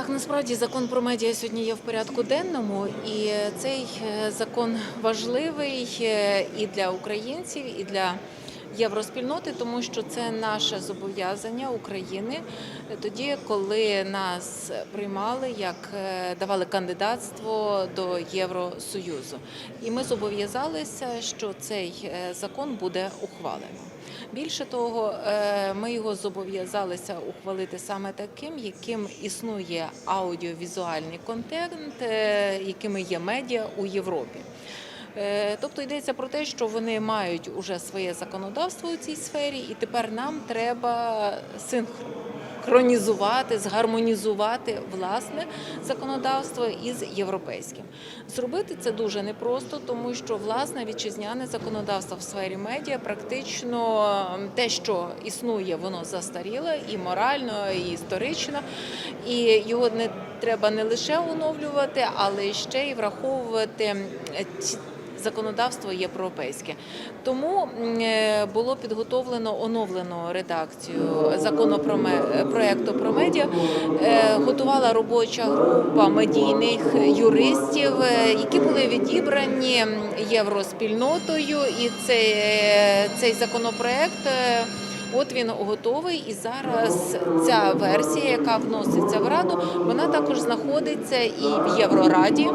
Так, насправді закон про медіа сьогодні є в порядку денному, і цей е, закон важливий е, і для українців, і для євроспільноти, тому що це наше зобов'язання України тоді, коли нас приймали, як е, давали кандидатство до Євросоюзу. І ми зобов'язалися, що цей е, закон буде ухвалено. Більше того, е, ми його зобов'язалися ухвалити саме таким, яким існує аудіовізуальний контент, якими є медіа у Європі. Е, Тобто йдеться про те, що вони мають уже своє законодавство у цій сфері, і тепер нам треба синхронізувати, згармонізувати власне законодавство із європейським. Зробити це дуже непросто, тому що власне вітчизняне законодавство в сфері медіа практично те, що існує, воно застаріло і морально, і історично, і його не треба не лише оновлювати, але ще й враховувати законодавство європейське. Тому е, було підготовлено оновлену редакцію закону про проекту про медіа. Е, Готувала робоча група медійних юристів, е, які були відібрані євроспільнотою. І цей, цей законопроект. От він готовий, і зараз ця версія, яка вноситься в раду, вона також знаходиться і в Єврораді,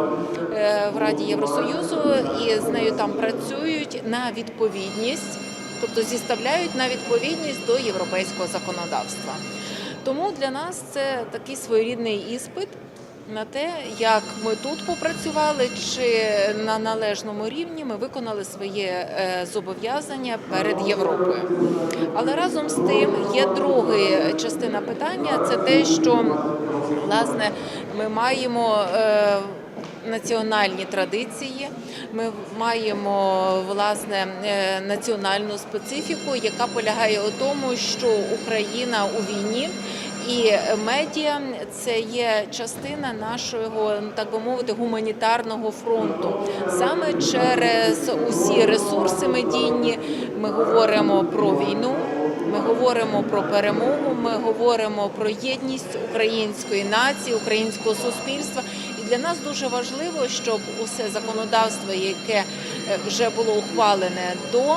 е, в Раді Євросоюзу, і з нею там працюють на відповідність, тобто зіставляють на відповідність до європейського законодавства. Тому для нас це такий своєрідний іспит на те, як ми тут попрацювали, чи на належному рівні ми виконали своє е, зобов'язання перед Європою. Але разом з тим є друга частина питання: це те, що власне ми маємо. е, Національні традиції, ми маємо власне е, національну специфіку, яка полягає у тому, що Україна у війні, і медіа це є частина нашого, так би мовити, гуманітарного фронту. Саме через усі ресурси медійні ми говоримо про війну. Ми говоримо про перемогу, ми говоримо про єдність української нації, українського суспільства. І для нас дуже важливо, щоб усе законодавство, яке е, вже було ухвалене до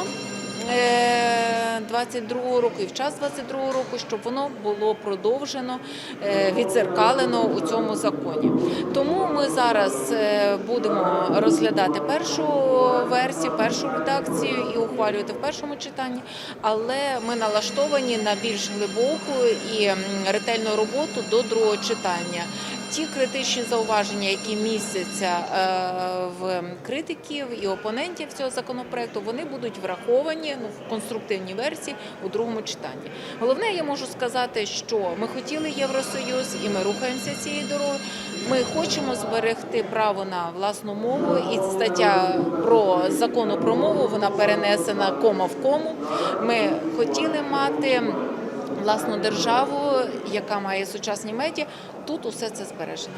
22 року і в час 22 року, щоб воно було продовжено, е, відзеркалено у цьому законі. Тому ми зараз е, будемо розглядати першу версію, першу редакцію і ухвалювати в першому читанні, але ми налаштовані на більш глибоку і ретельну роботу до другого читання. Ті критичні зауваження, які містяться е, в критиків і опонентів цього законопроекту, вони будуть враховані ну, в конструктивній версії у другому читанні. Головне, я можу сказати, що ми хотіли Євросоюз і ми рухаємося цією дорогою. Ми хочемо зберегти право на власну мову, і стаття про закону про мову вона перенесена кома в кому. Ми хотіли мати. Власну державу, яка має сучасні медіа, тут усе це збережено.